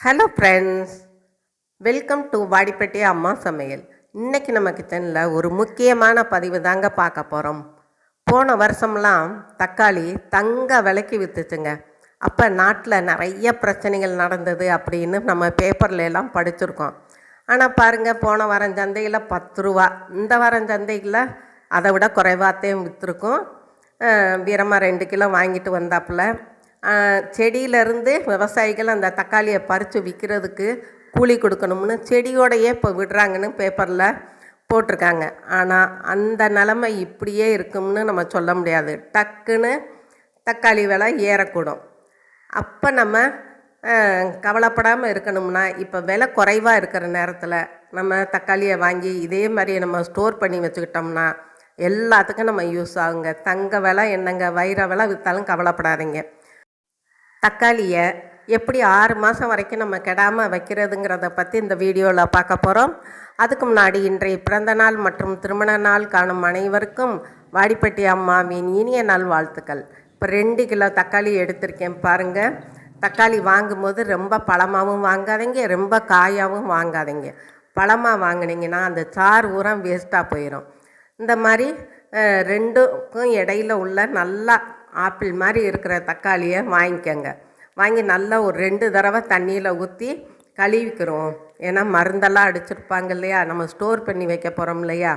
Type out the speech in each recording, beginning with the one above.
Hello friends welcome to Vadipatti அம்மா சமையல் இன்றைக்கி நம்ம கிச்சனில் ஒரு முக்கியமான பதிவு தாங்க பார்க்க போகிறோம் போன வருஷம்லாம் தக்காளி தங்க விலைக்கு விற்றுச்சுங்க அப்போ நாட்டில் நிறைய பிரச்சனைகள் நடந்தது அப்படின்னு நம்ம பேப்பர்ல எல்லாம் படிச்சிருக்கோம். ஆனால் பாருங்கள் போன வாரம் சந்தையில் பத்து ரூபா. இந்த வாரம் சந்தையில் அதை விட குறைவாத்தையும் விற்றுருக்கோம் வீரமாக ரெண்டு கிலோ வாங்கிட்டு வந்தாப்புல செடியிலேருந்து விவசாயிகள் அந்த தக்காளியை பறித்து விற்கிறதுக்கு கூலி கொடுக்கணும்னு செடியோடையே இப்போ விடுறாங்கன்னு பேப்பரில் போட்டிருக்காங்க. ஆனால் அந்த நிலமை இப்படியே இருக்கும்னு நம்ம சொல்ல முடியாது. டக்குன்னு தக்காளி விலை ஏறக்கூடும். அப்போ நம்ம கவலைப்படாமல் இருக்கணும்னா இப்போ விலை குறைவாக இருக்கிற நேரத்தில் நம்ம தக்காளியை வாங்கி இதே மாதிரி நம்ம ஸ்டோர் பண்ணி வச்சுக்கிட்டோம்னா எல்லாத்துக்கும் நம்ம யூஸ் ஆகுங்க. தங்க விலை என்னங்க? வைர விலை விற்றாலும் கவலைப்படாதீங்க. தக்காளியை எப்படி ஆறு மாதம் வரைக்கும் நம்ம கெடாமல் வைக்கிறதுங்கிறத பற்றி இந்த வீடியோவில் பார்க்க போகிறோம் அதுக்கு முன்னாடி இன்றைய பிறந்த நாள் மற்றும் திருமண நாள் காணும் அனைவருக்கும் வாடிப்பட்டி அம்மாவின் இனிய நாள் வாழ்த்துக்கள் இப்போ ரெண்டு கிலோ தக்காளி எடுத்திருக்கேன் பாருங்கள் தக்காளி வாங்கும்போது ரொம்ப பழமாகவும் வாங்காதீங்க ரொம்ப காயாகவும் வாங்காதீங்க. பழமாக வாங்கினீங்கன்னா அந்த சாறு உரம் வேஸ்ட்டாக போயிடும் இந்த மாதிரி ரெண்டுக்கும் இடையில உள்ள நல்லா ஆப்பிள் மாதிரி இருக்கிற தக்காளியை வாங்கிக்கோங்க. வாங்கி நல்லா ஒரு ரெண்டு தடவை தண்ணியில் ஊற்றி கழுவிக்கிறோம். ஏன்னா மருந்தெல்லாம் அடிச்சிருப்பாங்க இல்லையா? நம்ம ஸ்டோர் பண்ணி வைக்க போகிறோம் இல்லையா?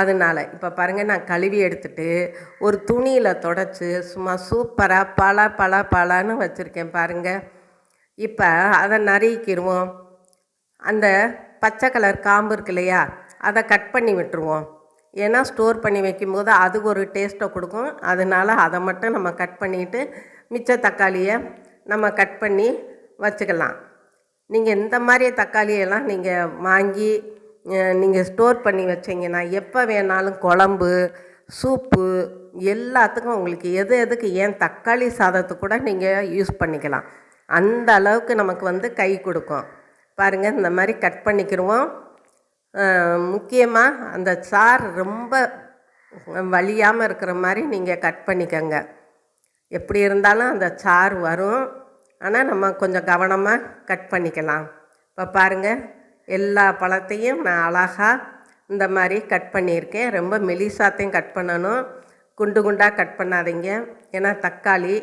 அதனால் இப்போ பாருங்கள் நான் கழுவி எடுத்துட்டு ஒரு துணியில் தொடச்சி சும்மா சூப்பராக பல பல பலன்னு வச்சுருக்கேன் பாருங்கள் இப்போ அதை நறுக்கிடுவோம். அந்த பச்சை கலர் காம்பு இருக்கு இல்லையா? அதை கட் பண்ணி விட்டுருவோம். ஏன்னா ஸ்டோர் பண்ணி வைக்கும்போது அதுக்கு ஒரு டேஸ்ட்டை கொடுக்கும். அதனால் அதை மட்டும் நம்ம கட் பண்ணிவிட்டு மிச்ச தக்காளியை நம்ம கட் பண்ணி வச்சுக்கலாம். நீங்கள் இந்த மாதிரி தக்காளியெல்லாம் நீங்கள் வாங்கி நீங்கள் ஸ்டோர் பண்ணி வச்சீங்கன்னா எப்போ வேணாலும் குழம்பு சூப்பு எல்லாத்துக்கும் உங்களுக்கு எது எதுக்கு ஏன் தக்காளி சாதத்தை கூட நீங்கள் யூஸ் பண்ணிக்கலாம். அந்த அளவுக்கு நமக்கு வந்து கை கொடுக்கும். பாருங்கள் இந்த மாதிரி கட் பண்ணிக்கிடுவோம் முக்கியமாக அந்த சார் ரொம்ப வலியாமல் இருக்கிற மாதிரி நீங்கள் கட் பண்ணிக்கோங்க. எப்படி இருந்தாலும் அந்த சாறு வரும். ஆனால் நம்ம கொஞ்சம் கவனமாக கட் பண்ணிக்கலாம். இப்போ பாருங்கள் எல்லா பழத்தையும் நான் அழகாக இந்த மாதிரி கட் பண்ணியிருக்கேன். ரொம்ப மெலிசாத்தையும் கட் பண்ணணும். குண்டு குண்டாக கட் பண்ணாதீங்க. ஏன்னா தக்காளி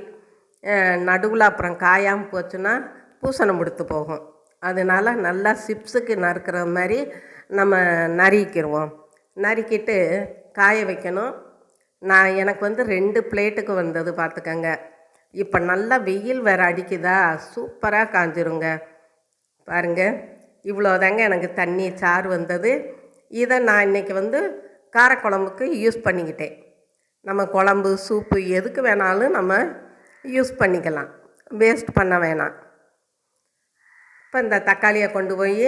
நடுவில் அப்புறம் காயாமல் போச்சுன்னா பூசணம் கொடுத்து போகும். அதனால நல்லா சிப்ஸுக்கு நறுக்கிற மாதிரி நம்ம நறுக்கிடுவோம் நறுக்கிட்டு காய வைக்கணும். நான் எனக்கு வந்து ரெண்டு பிளேட்டுக்கு வந்தது பார்த்துக்கங்க. இப்போ நல்லா வெயில் வேறு அடிக்குதா? சூப்பராக காஞ்சிருங்க. பாருங்கள் இவ்வளோதாங்க எனக்கு தண்ணி சாறு வந்தது. இதை நான் இன்றைக்கி வந்து காரக்குழம்புக்கு யூஸ் பண்ணிக்கிட்டேன். நம்ம குழம்பு சூப்பு எதுக்கு வேணாலும் நம்ம யூஸ் பண்ணிக்கலாம். வேஸ்ட் பண்ண வேணாம். இப்போ இந்த தக்காளியை கொண்டு போய்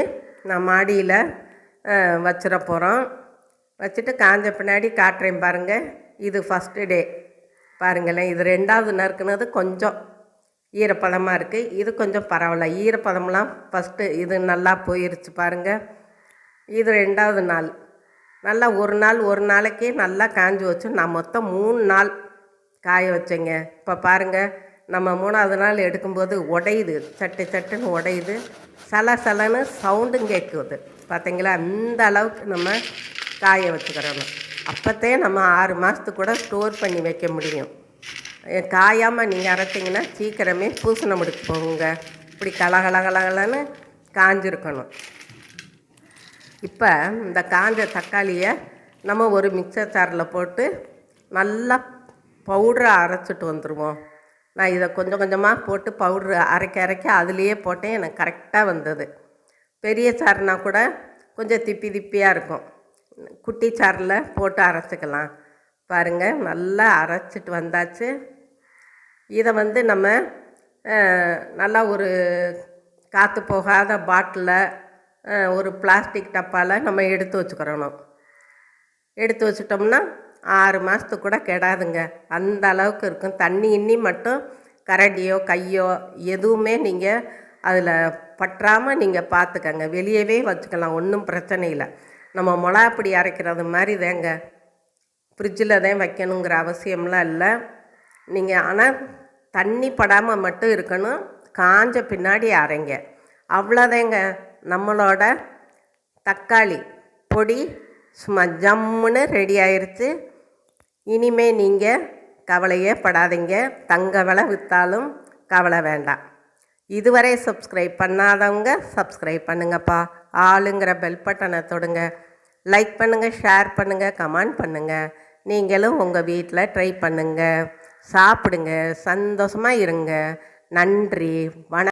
நான் மாடியில் வச்சிட போகிறோம் வச்சுட்டு காஞ்ச பின்னாடி காட்டுறேன் பாருங்கள் இது ஃபஸ்ட்டு டே பாருங்களேன் இது ரெண்டாவது நறுக்குனது கொஞ்சம் ஈரப்பதமாக இருக்குது இது கொஞ்சம் பரவாயில்ல. ஈரப்பதம்லாம் ஃபஸ்ட்டு இது நல்லா போயிருச்சு பாருங்கள் இது ரெண்டாவது நாள். நல்லா ஒரு நாள் ஒரு நாளைக்கு நல்லா காஞ்சி வச்சு நான் மொத்தம் மூணு நாள் காய வச்சேங்க. இப்போ பாருங்கள் நம்ம மூணாவது நாள் எடுக்கும்போது உடையுது. சட்டு சட்டுன்னு உடையுது. சல சலன்னு சவுண்டும் கேட்குது. பார்த்தீங்களா அந்த அளவுக்கு நம்ம காய வச்சுக்கிறணும் அப்போத்தே நம்ம ஆறு மாதத்துக்கு கூட ஸ்டோர் பண்ணி வைக்க முடியும். காயாமல் நீங்கள் அரைச்சிங்கன்னா சீக்கிரமே பூசணம் முடிச்சு போகுங்க. இப்படி கலகலகலகலன்னு காஞ்சிருக்கணும். இப்போ இந்த காஞ்ச தக்காளியை நம்ம ஒரு மிக்சர் சாரில் போட்டு நல்லா பவுடரை அரைச்சிட்டு வந்துடுவோம் நான் இதை கொஞ்சம் கொஞ்சமாக போட்டு பவுட்ரு அரைக்க அரைக்க அதுலேயே போட்டேன். எனக்கு கரெக்டாக வந்தது. பெரிய சாறுனா கூட கொஞ்சம் திப்பி திப்பியாக இருக்கும். குட்டி சாரில் போட்டு அரைச்சிக்கலாம். பாருங்கள் நல்லா அரைச்சிட்டு வந்தாச்சு. இதை வந்து நம்ம நல்லா ஒரு காற்று போகாத பாட்டிலில் ஒரு பிளாஸ்டிக் டப்பாவில் நம்ம எடுத்து வச்சுக்கிறணும். எடுத்து வச்சிட்டோம்னா ஆறு மாதத்துக்கு கூட கெடாதுங்க. அந்த அளவுக்கு இருக்கும். தண்ணி இன்னி மட்டும் கரடியோ கையோ எதுவுமே நீங்கள் அதில் பற்றாமல் நீங்கள் பார்த்துக்கங்க வெளியவே வச்சுக்கலாம். ஒன்றும் பிரச்சனை இல்லை. நம்ம மிளகாப்பொடி அரைக்கிறது மாதிரி தாங்க. ஃப்ரிட்ஜில் தான் வைக்கணுங்கிற அவசியம்லாம் இல்லை. நீங்கள் ஆனால் தண்ணி படாமல் மட்டும் இருக்கணும். காஞ்ச பின்னாடி அரைங்க. அவ்வளோதாங்க. நம்மளோட தக்காளி பொடி சும்மா ஜம்முன்னு ரெடி ஆயிடுச்சு இனிமே நீங்கள் கவலையே படாதீங்க. தங்க விலை விற்றாலும் கவலை வேண்டாம். இதுவரை சப்ஸ்கிரைப் பண்ணாதவங்க சப்ஸ்கிரைப் பண்ணுங்கப்பா. ஆளுங்கிற பெல் பட்டனை தொடுங்க. லைக் பண்ணுங்கள் ஷேர் பண்ணுங்கள் கமெண்ட் பண்ணுங்கள் நீங்களும் உங்கள் வீட்டில் ட்ரை பண்ணுங்கள் சாப்பிடுங்க சந்தோஷமாக இருங்க. நன்றி வணக்கம்.